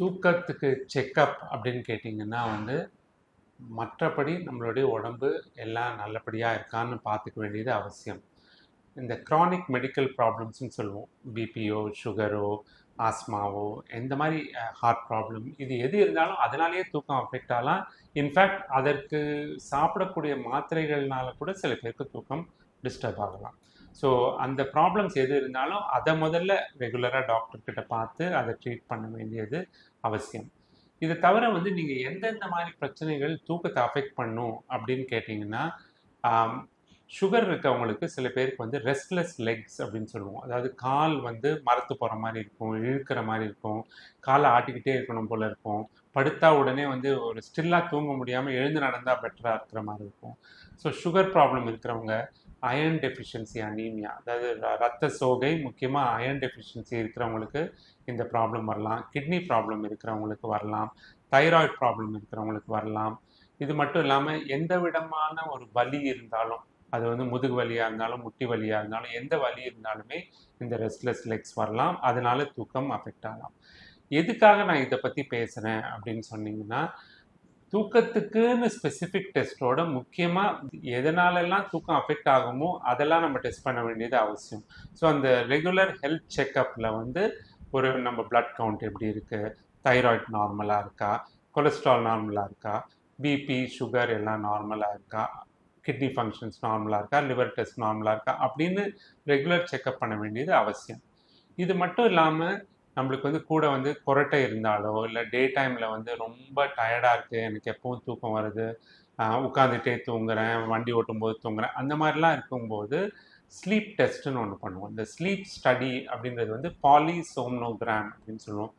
தூக்கத்துக்கு செக்கப் அப்படின்னு கேட்டிங்கன்னா வந்து மற்றபடி நம்மளுடைய உடம்பு எல்லாம் நல்லபடியாக இருக்கான்னு பார்த்துக்க வேண்டியது அவசியம். இந்த க்ரானிக் மெடிக்கல் ப்ராப்ளம்ஸ்னு சொல்லுவோம். பிபியோ சுகரோ ஆஸ்மாவோ எந்த மாதிரி ஹார்ட் ப்ராப்ளம் இது எது இருந்தாலும் அதனாலேயே தூக்கம் அஃபெக்ட் ஆகலாம். இன்ஃபேக்ட் அதற்கு சாப்பிடக்கூடிய மாத்திரைகள்னால கூட சில பேருக்கு தூக்கம் டிஸ்டர்ப் ஆகலாம். ஸோ அந்த ப்ராப்ளம்ஸ் எது இருந்தாலும் அதை முதல்ல ரெகுலராக டாக்டர்கிட்ட பார்த்து அதை ட்ரீட் பண்ண வேண்டியது அவசியம். இதை தவிர வந்து நீங்கள் எந்தெந்த மாதிரி பிரச்சனைகள் தூக்கத்தை அஃபெக்ட் பண்ணும் அப்படின்னு கேட்டிங்கன்னா சுகர் இருக்கவங்களுக்கு சில பேருக்கு வந்து ரெஸ்ட்லெஸ் லெக்ஸ் அப்படின்னு சொல்லுவோம். அதாவது கால் வந்து மரத்து போகிற மாதிரி இருக்கும் இழுக்கிற மாதிரி இருக்கும் காலை ஆட்டிக்கிட்டே இருக்கணும் போல் இருக்கும். படுத்தா உடனே வந்து ஒரு ஸ்டில்லாக தூங்க முடியாமல் எழுந்து நடந்தால் பெட்டராக இருக்கிற மாதிரி இருக்கும். ஸோ சுகர் ப்ராப்ளம் இருக்கிறவங்க அயர்ன் டெஃபிஷியன்சி அனீமியா அதாவது ரத்த சோகை முக்கியமாக அயர்ன் டெஃபிஷியன்சி இருக்கிறவங்களுக்கு இந்த ப்ராப்ளம் வரலாம். கிட்னி ப்ராப்ளம் இருக்கிறவங்களுக்கு வரலாம். தைராய்டு ப்ராப்ளம் இருக்கிறவங்களுக்கு வரலாம். இது மட்டும் இல்லாமல் எந்த விதமான ஒரு வலி இருந்தாலும் அது வந்து முதுகு வலியாக இருந்தாலும் முட்டி வலியாக இருந்தாலும் எந்த வலி இருந்தாலுமே இந்த ரெஸ்ட்லெஸ் லெக்ஸ் வரலாம். அதனால தூக்கம் அஃபெக்ட் ஆகலாம். எதுக்காக நான் இதை பற்றி பேசுகிறேன் அப்படின்னு சொன்னீங்கன்னா தூக்கத்துக்குன்னு ஸ்பெசிஃபிக் டெஸ்ட்டோட முக்கியமாக எதனாலெல்லாம் தூக்கம் அஃபெக்ட் ஆகுமோ அதெல்லாம் நம்ம டெஸ்ட் பண்ண வேண்டியது அவசியம். ஸோ அந்த ரெகுலர் ஹெல்த் செக்கப்பில் வந்து ஒரு நம்ம பிளட் கவுண்ட் எப்படி இருக்குது தைராய்ட் நார்மலாக இருக்கா? கொலஸ்ட்ரால் நார்மலாக இருக்கா? பிபி சுகர் எல்லாம் நார்மலாக இருக்கா? கிட்னி ஃபங்க்ஷன்ஸ் நார்மலாக இருக்கா? லிவர் டெஸ்ட் நார்மலாக இருக்கா? அப்படின்னு ரெகுலர் செக்கப் பண்ண வேண்டியது அவசியம். இது மட்டும் இல்லாமல் நம்மளுக்கு வந்து கூட வந்து குரட்டை இருந்தாலோ இல்லை டே டைமில் வந்து ரொம்ப டயர்டாக இருக்குது எனக்கு எப்பவும் தூக்கம் வருது உட்காந்துட்டே தூங்குறேன் வண்டி ஓட்டும்போது தூங்குறேன் அந்த மாதிரிலாம் இருக்கும்போது ஸ்லீப் டெஸ்ட்டுன்னு ஒன்று பண்ணுவோம். இந்த ஸ்லீப் ஸ்டடி அப்படின்றது வந்து பாலிசோம்னோகிராம் அப்படின்னு சொல்லுவோம்.